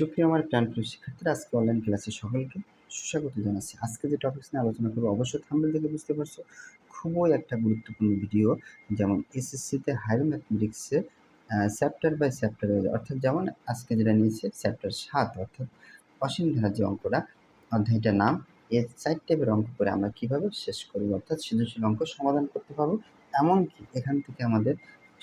সুপ্রিয় আমার প্রাণপ্রিয় শিক্ষার্থীরা, আজকে অনলাইন ক্লাসে সকলকে সুস্বাগত জানাচ্ছি। আজকে যে টপিকস নিয়ে আলোচনা করব, অবশ্যই থাম্বনেল থেকে বুঝতে পারছ, খুবই একটা গুরুত্বপূর্ণ ভিডিও যেমন এসএসসিতে হায়ার ম্যাথমেটিক্সে চ্যাপ্টার বাই চ্যাপ্টার অর্থাৎ যেমন আজকে যেটা নিয়েছে চ্যাপ্টার সাত, অর্থাৎ অসীম ধারা যে অঙ্কটা, অধ্যায়টার নাম, এর সাইড টাইপের অঙ্ক করে আমরা কীভাবে শেষ করব, অর্থাৎ সৃজনশীল অঙ্ক সমাধান করতে পারব, এমনকি এখান থেকে আমাদের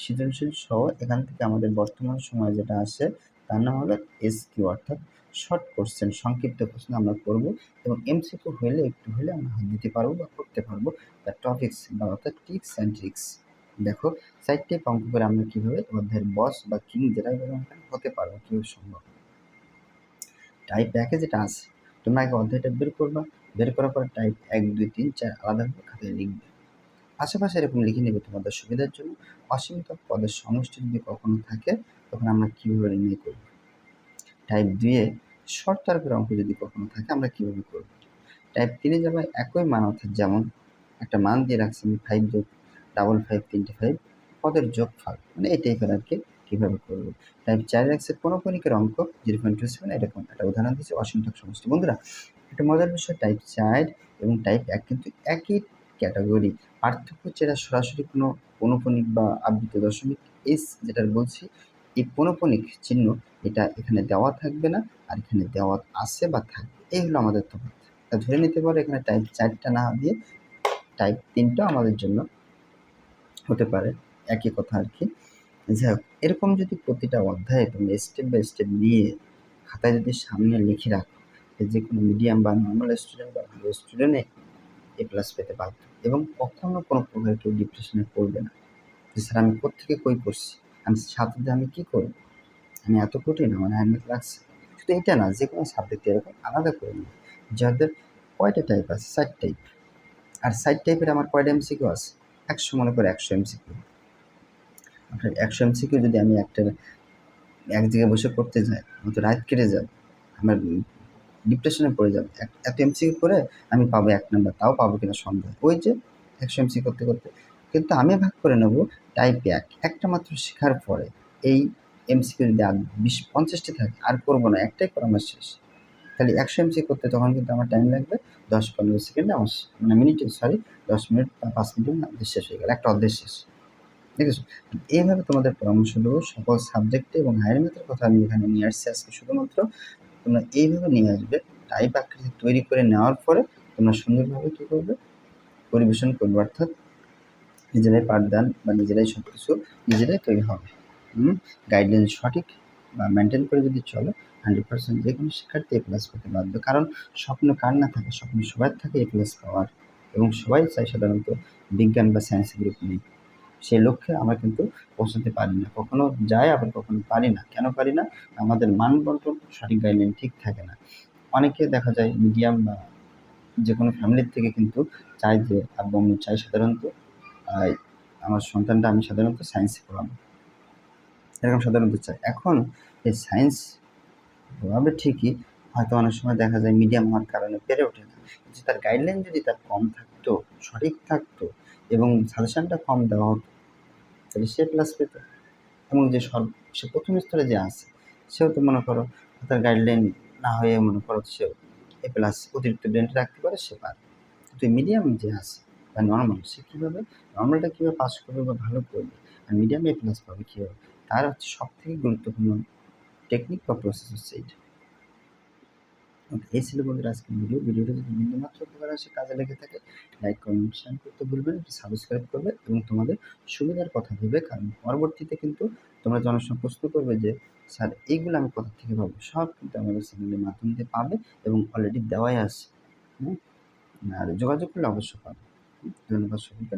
সৃজনশীল সহ এখান থেকে আমাদের বর্তমান সময়ে যেটা আসে তার নাম হবে এসকিউ অর্থাৎ শর্ট কোশ্চেন সংক্ষিপ্ত প্রশ্ন আমরা করব এবং এমসিকিউ হলে, একটু হলে আমরা হাত দিতে পারব বা করতে পারব তার টপিক্স বা অর্থাৎ টিক্স অ্যান্ড ট্রিক্স দেখো চারটে অঙ্ক করে আমরা কীভাবে অধ্যায়ের বস বা কিং বললাম হতে পারব, কীভাবে সম্ভব। টাইপ একে যেটা আছে, তোমরা আগে অধ্যায়টা বের করবা, বের করার পরে টাইপ এক, দুই, তিন, চার আলাদাভাবে খাতায় লিখবে। আশেপাশে এরকম লিখে নেবে তোমাদের সুবিধার জন্য। অসীমিত পদের সমষ্টি যদি কখনো থাকে তখন আমরা কীভাবে নির্ণয় করব? টাইপ দুইয়ে শর্ট তারপরে অঙ্ক যদি কখনো থাকে, আমরা কীভাবে করব? টাইপ তিনে যাবে একই মান, অর্থাৎ যেমন একটা মান দিয়ে রাখছি আমি ফাইভ যোগ ডাবল ফাইভ তিনটে ফাইভ পদের যোগ ফাল মানে এই টাইপের আর কি কীভাবে করব? টাইপ চারে রাখছে পৌনপণিকের অঙ্ক জিরো পয়েন্ট টু সেভেন এরকম একটা উদাহরণ দিচ্ছে অসংখ্য সমষ্টি। বন্ধুরা, একটা মজার বিষয় টাইপ চার এবং টাইপ এক কিন্তু একই ক্যাটাগরি পার্থক্য হচ্ছে এটা সরাসরি কোনো পৌনপণিক বা আবৃত দশমিক এস যেটা বলছি এই পৌনপণিক চিহ্ন এটা এখানে দেওয়া থাকবে না আর এখানে দেওয়া আছে বা থাকবে। এই হলো আমাদের তফাৎ। ধরে নিতে পারো এখানে টাইপ চারটা না দিয়ে টাইপ তিনটা আমাদের জন্য হতে পারে। একই কথা আর কি। যাই হোক, এরকম যদি প্রতিটা অধ্যায়ে তুমি স্টেপ বাই স্টেপ নিয়ে খাতায় যদি সামনে লিখে রাখো, যে কোনো মিডিয়াম বা নর্মাল স্টুডেন্ট বা ভালো স্টুডেন্টে এ প্লাস পেতে বাধ্য। এবং কখনো কোনো প্রকার কেউ ডিপ্রেশনে পড়বে না। যে স্যার আমি কোথেকে কই করছি আমি ছাত্রদের আমি কী করব? আমি এত কঠিন, আমার হ্যান্ডমেড লাগছে শুধু এটা না, যে কোনো সাবজেক্ট এরকম আলাদা করে নিই যাদের কয়টা টাইপ আছে? সাইড টাইপ আর সাইড টাইপের আমার কয়টা এমসিকিউ আছে? একশো মনে করে একশো এমসিকিউ আপনার একশো এমসিকিউ যদি আমি একটা এক জায়গায় বসে করতে যাই আমি তো রাত কেটে যাব। আমার ডিপ্রেশনে পড়ে যাবে। এত এমসিকিউ করে আমি পাবো এক নাম্বার তাও পাবো কিনা সন্দেহ। ওই যে একশো এমসি করতে করতে কিন্তু আমি ভাগ করে নেব টাইপ এক। একটা মাত্র শেখার পরে এই এমসিকিউ যদি বিশ পঞ্চাশটি থাকে, আর করব না, একটাই করা আমার শেষ। তাহলে একশো এমসি করতে তখন কিন্তু আমার টাইম লাগবে দশ পনেরো সেকেন্ডে, আমার মানে মিনিটে সরি দশ মিনিট বা পাঁচ মিনিটের মধ্যে শেষ হয়ে গেল, একটা অর্ধেক শেষ। ঠিক আছে এইভাবে তোমাদের পরামর্শ দেবো সকল সাবজেক্টে এবং হায়ার ম্যাথের কথা আমি এখানে নিয়ে আসছি আজকে শুধুমাত্র। তোমরা এইভাবে নিয়ে আসবে টাইপ আকৃতি তৈরি করে নেওয়ার পরে তোমরা সুন্দরভাবে কী করবে? পরিবেশন করবে, অর্থাৎ নিজেরাই পাঠদান বা নিজেরাই সব কিছু নিজেরাই তৈরি হবে। গাইডলাইন সঠিক বা মেনটেন করে যদি চলো হান্ড্রেড পার্সেন্ট যে কোনো শিক্ষার্থী এ প্লাস করতে বাধ্য। কারণ স্বপ্ন কার না থাকে? স্বপ্ন সবার থাকে এ প্লাস পাওয়ার। এবং সবাই চায় সাধারণত বিজ্ঞান বা সায়েন্স গ্রুপ নিয়ে। সেই লক্ষ্যে আমরা কিন্তু পৌঁছাতে পারি না। কখনো যায়, আবার কখনো পারি না। কেন পারি না? আমাদের মান বন্টন, সঠিক গাইডলাইন ঠিক থাকে না। অনেকে দেখা যায় মিডিয়াম বা যে কোনো ফ্যামিলির থেকে কিন্তু চায় যে আব্বু চাই সাধারণত আমার সন্তানটা আমি সাধারণত সায়েন্সে পড়াবো। এরকম সাধারণত চাই। এখন এই সায়েন্স পড়াবে ঠিকই, হয়তো অনেক সময় দেখা যায় মিডিয়াম হওয়ার কারণে পেরে ওঠে না। কিন্তু তার গাইডলাইন যদি তার কম থাকতো, সঠিক থাকতো এবং সাজেশনটা কম দেওয়া হতো, তাহলে সে প্লাস পেত। এবং যে সব সে প্রথম স্তরে যে আছে, সেও তো মনে করো তার গাইডলাইন না হয়ে মনে করো সেও এ প্লাস অতিরিক্ত ব্রেনটা রাখতে পারে, সে পারে কিন্তু মিডিয়াম যে আছে বা নর্মাল সে কীভাবে নর্মালটা কীভাবে পাস করবে বা ভালো করবে আর মিডিয়াম এ প্লাস পাবে কীভাবে? তার হচ্ছে সব থেকে গুরুত্বপূর্ণ টেকনিক বা প্রসেস হচ্ছে এইটা। এই ছিল বন্ধুরা আজকের ভিডিও ভিডিওটা যদি বিন্দুমাত্র উপকার আসে, কাজে লেগে থাকে লাইক কমেন্ট শেয়ার করতে ভুলবেন সাবস্ক্রাইব করবে এবং তোমাদের সুবিধার কথা ভেবে, কারণ পরবর্তীতে কিন্তু তোমরা জনসময় প্রশ্ন করবে যে, স্যার, এইগুলো আমি কোথা থেকে পাবো? সব কিন্তু আমাদের চ্যানেলের মাধ্যম দিয়ে পাবে এবং অলরেডি দেওয়াই আছে। হ্যাঁ আর যোগাযোগ করলে অবশ্যই পাবে। ধন্যবাদ সকলকে